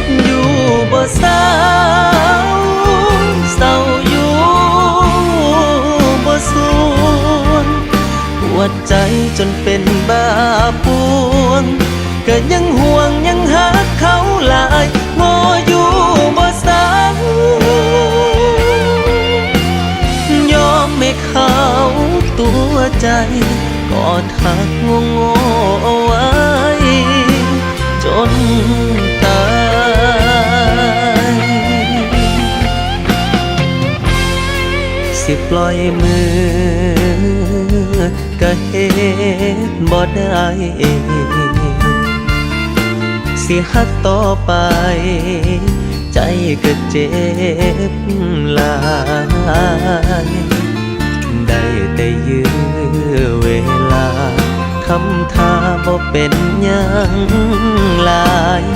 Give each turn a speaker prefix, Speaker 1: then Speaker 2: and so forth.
Speaker 1: บอยู่บ่เศร้าเศร้าอยู่บ่สวงปวดใจจนเป็นบ้าปวงก็ยังห่วงยังหักเขาหลายงออยู่บ่สังยอมไม่เขาตัวใจ ก็ทักงง สิปล่อยมือก็เหตุบ่ได้สิหักต่อไป ใจก็เจ็บหลายได้แต่ยื้อเวลาทำท่าบ่เป็นยังหลาย